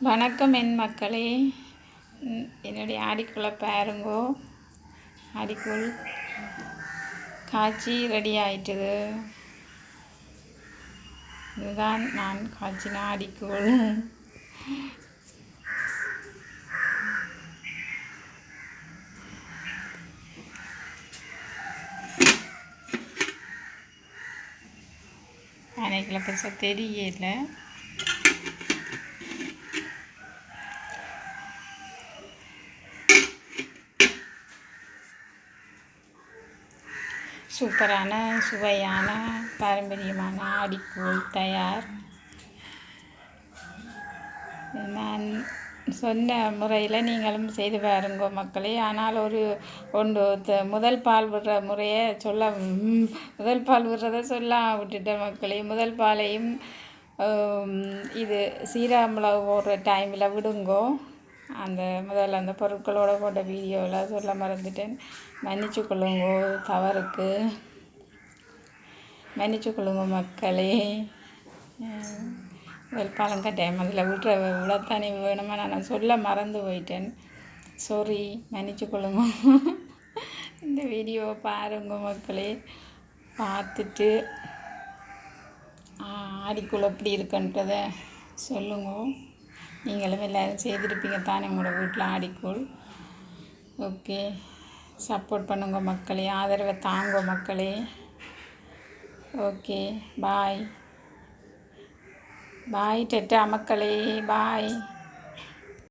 வணக்கம் என் மக்களே. என்னுடைய ஆடிக்குள்ளே பாருங்கோ. ஆடிக்குள் காய்ச்சி ரெடி ஆயிட்டுது. இதுதான் நான் காய்ச்சின ஆடிக்குள். அன்னைக்குள்ள பெருசாக தெரியல. சூப்பரான சுவையான பாரம்பரியமான ஆடிக்கூழ் தயார். நான் சொன்ன முறையில் நீங்களும் செய்து பாருங்க மக்களே. ஆனால் ஒரு ஒன்று முதல் பால் விடுற முறையை சொல்ல முதல் பால் விடுறத சொல்ல விட்டுட்டேன் மக்களே. முதல் பாலையும் இது இது சீராமிளகு போடுற டைமில் விடுங்கோ. அந்த முதல்ல அந்த பொருட்களோட போட்ட வீடியோவில் சொல்ல மறந்துட்டேன். மன்னிச்சு கொள்ளுங்கோ தவறுக்கு. மன்னிச்சு கொள்ளுங்க மக்களே. வெல்பாலம் கட்டாயம் அதில் விட்ற விடத்தானே வேணுமா நான் சொல்ல மறந்து போயிட்டேன். சாரி மன்னிச்சு கொள்ளுங்க. இந்த வீடியோவை பாருங்க மக்களே. பார்த்துட்டு ஆடிக்குள்ள எப்படி இருக்குன்றத சொல்லுங்க. நீங்களும் எல்லோரும் செய்திருப்பீங்க தானே உங்களோட வீட்டில் ஆடிக்கோள். ஓகே. சப்போர்ட் பண்ணுங்க மக்களே. ஆதரவை தாங்க மக்களே. ஓகே. பாய். பாய் டெட்டா மக்களே. பாய்.